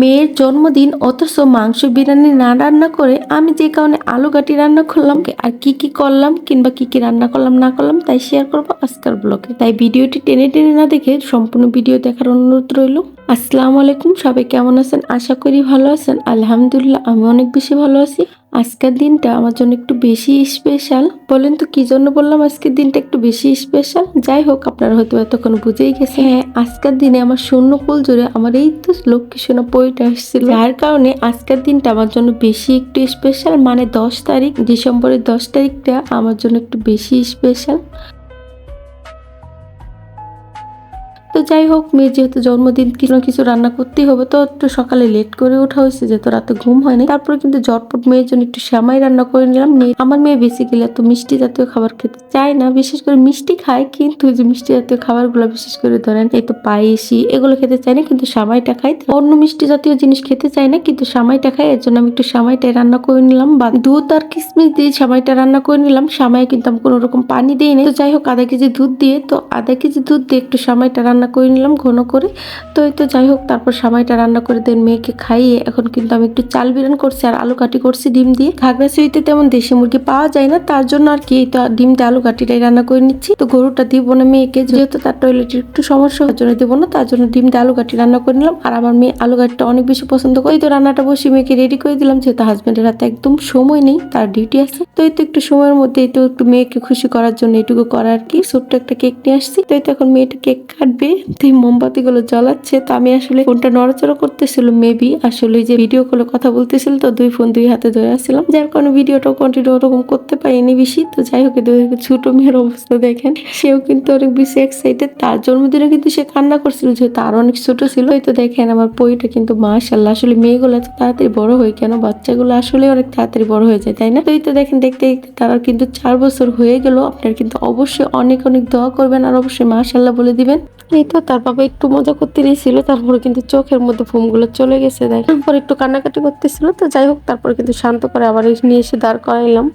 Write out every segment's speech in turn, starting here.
মেয়ের জন্মদিন, অথচ মাংস, বিরিয়ানি না রান্না করে আমি যে কারণে আলু গাটি রান্না করলাম আর কি কি করলাম, কিংবা কি কি রান্না করলাম, না করলাম, তাই শেয়ার করব আজকের ব্লগে তাই ভিডিওটি টেনে টেনে না দেখে সম্পূর্ণ ভিডিও দেখার অনুরোধ রইল। আসসালামু আলাইকুম, সবাই কেমন আছেন? আশা করি ভালো আছেন। আলহামদুলিল্লাহ, আমি অনেক বেশি ভালো আছি। আজকের দিনটা আমার জন্য একটু বেশি স্পেশাল বলেন তো কি জন্য বললাম আজকের দিনটা একটু বেশি স্পেশাল যাই হোক আপনারা হয়তো এতক্ষণ বুঝেই গেছে হ্যাঁ আজকের দিনে আমার শূন্য কুল জুড়ে আমার এই তো লক্ষ্মী সোনা বইটা আসছিল। যার কারণে আজকের দিনটা আমার জন্য বেশি একটু স্পেশাল মানে দশ তারিখ ডিসেম্বরের দশ তারিখটা আমার জন্য একটু বেশি স্পেশাল তো যাই হোক মেয়ে যেহেতু জন্মদিন, কিছু না কিছু রান্না করতেই হবে, তো একটু সকালে লেট করে ওঠা হয়েছে, যেহেতু রাতে ঘুম হয়নি। তারপরে কিন্তু জটপট মেয়ের জন্য একটু শ্যামাই রান্না করে নিলাম। মেয়ে- আমার মেয়ে বেসিক্যালি এত মিষ্টি জাতীয় খাবার খেতে চায় না, বিশেষ করে মিষ্টি খায়, কিন্তু যে মিষ্টি জাতীয় খাবারগুলো, বিশেষ করে ধরেন এই তো পায়েসি, এগুলো খেতে চায় না, কিন্তু সামাইটা খায়। অন্য মিষ্টি জাতীয় জিনিস খেতে চায় না, কিন্তু সামাইটা খায়, এর জন্য আমি একটু সামাইটাই রান্না করে নিলাম। বা দুধ আর কিসমিস দিয়ে সামাইটা রান্না করে নিলাম। সামাই কিন্তু আমি কোনো রকম পানি দিই না তো যাই হোক, আধা কেজি দুধ দিয়ে, তো আধা কেজি দুধ দিয়ে একটু সামাইটা রান্না করে নিলাম ঘন করে। তো এই তো যাই হোক, তারপর সামাইটা রান্না করে দেন মেয়েকে খাইয়ে। এখন কিন্তু আমি একটু চাল বিরান করছি আর আলু কাটি করছি ডিম দিয়ে। খাগড়াছড়িতে তেমন দেশি মুরগি পাওয়া যায় না, তার জন্য আর কি তো ডিমটা, আলু কাটিটাই রান্না করে নিচ্ছি। তো গরুটা দিব না মেয়েকে, যেহেতু তার টয়লেটের একটু সমস্যা হওয়ার জন্য দিব না, তার জন্য ডিমটা, আলু কাটি রান্না করে নিলাম। আর আমার মেয়ে আলু কাটিটা অনেক বেশি পছন্দ করে। তো রান্নাটা বসে মেয়েকে রেডি করে দিলাম, যেহেতু হাজব্যান্ডের হাতে একদম সময় নেই, তার ডিউটি আছে। তো এই তো একটু সময়ের মধ্যে তো একটু মেয়েকে খুশি করার জন্য এটুকু করার কি, ছোট্ট একটা কেক নিয়ে আসছি। তো এখন মেয়েটা কেক কাটবে। তো এই মোমবাতি গুলো জ্বালাচ্ছে, তো আমি আসলে ফোনটা নড়াচড়া করতেছিল মেবি আসলে যে ভিডিও কলে কথা বলতেছিল তো, দুই ফোন দুই হাতে ধরে আসছিলাম। যার কারণে ভিডিওটাও কন্টিনিউ ওরকম করতে পারিনি বেশি। তো যাই হোক ছোট মেয়ের অবস্থা দেখেন। সেও কিন্তু অনেক বেশি এক্সাইটেড তার জন্মদিনে কিন্তু সে কান্না করছিল, যেহেতু আরও অনেক ছোট ছিল। এই তো দেখেন আমার পইটা কিন্তু মাশাল্লাহ আসলে মেয়েগুলো এত তাড়াতাড়ি বড় হয় কেন? বাচ্চাগুলো আসলে অনেক তাড়াতাড়ি বড় হয়ে যায়, তাই না? তো এই তো দেখেন, দেখতে দেখতে তারা কিন্তু চার বছর হয়ে গেল। আপনার কিন্তু অবশ্যই অনেক অনেক দোয়া করবেন আর অবশ্যই মাশাল্লাহ বলে দিবেন। এই তো তার বাবা একটু মজা করতে নিয়েছিল তারপরে কিন্তু চোখের মধ্যে ফোমগুলো চলে গেছে, দেখ। তারপর একটু কান্নাকাটি করতেছিল, তো যাই হোক, তারপরে কিন্তু শান্ত করে আবার নিয়ে এসে দাঁড় করাইলাম।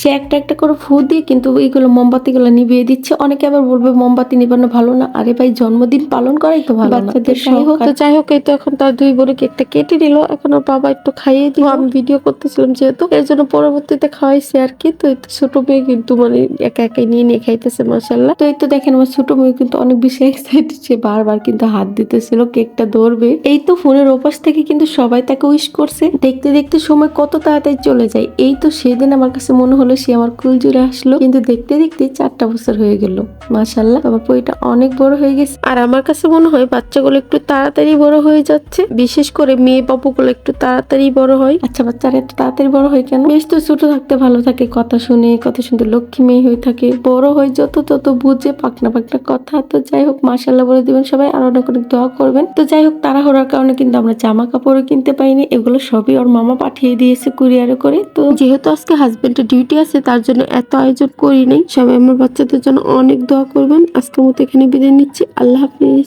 সে একটা একটা করে ফু দিয়ে কিন্তু এইগুলো মোমবাতিগুলো নিভিয়ে দিচ্ছে। অনেকে আবার বলবে মোমবাতি নিবানো ভালো না। আরে ভাই জন্মদিন পালন করাই তো ভালো বাচ্চাদের যাই হোক তো যাই হোক এই তো এখন তার দুই বোনে কেকটা কেটে নিল এখন ওর বাবা একটু খাইয়ে দিল। আমি ভিডিও করতেছিলাম যেহেতু। এর জন্য পরবর্তীতে খাওয়াইছে আর কি। তো ছোট মেয়ে কিন্তু মানে একা একাই নিয়ে নিয়ে খাইতেছে মাসাল্লাহ তো এই তো দেখেন আমার ছোট মেয়ে কিন্তু অনেক বেশি এক্সাইটেড সে বারবার কিন্তু হাত দিতেছিল কেকটা ধরবে। এই তো ফোনের ওপাশ থেকে কিন্তু সবাই তাকে উইশ করছে। দেখতে দেখতে সময় কত তাড়াতাড়ি চলে যায়। এই তো সেদিন আমার কাছে মনে হলো সে আমার কুল জুড়ে আসলো। কিন্তু দেখতে দেখতে চারটা বছর হয়ে গেল। মাসাল্লাহ আমার বইটা অনেক বড় হয়ে গেছে। আর আমার কাছে মনে হয় বাচ্চাগুলো একটু তাড়াতাড়ি বড় হয়ে যাচ্ছে। বিশেষ করে মেয়ে বাবুগুলো একটু তাড়াতাড়ি বড় হয়। আচ্ছা বাচ্চারা একটু তাড়াতাড়ি বড় হয় কেন? বেশ তো ছোট থাকতে ভালো থাকে, কথা শুনে, কত সুন্দর লক্ষ্মী মেয়ে হয়ে থাকে। বড় হয় যত তত বুঝে, পাকনা পাকনা কথা। তো যাই হোক মাসাল্লাহ বলে দিবেন সবাই, আর অনেক অনেক দোয়া করবেন। তো যাই হোক, তাড়াহুড়ার কারণে কিন্তু আমরা জামা কাপড়ও কিনতে পাইনি। এগুলো সবই ওর মামা পাঠিয়ে দিয়েছে কুরিয়ারে করে। তো যেহেতু আজকে হাজবেন্ডের ডিউটি আছে, তার জন্য এত আয়োজন করি নাই। সবাই আমার বাচ্চাদের জন্য অনেক দোয়া করবেন। আজকের মতো এখানে বিদায় নিচ্ছি। আল্লাহ হাফিজ।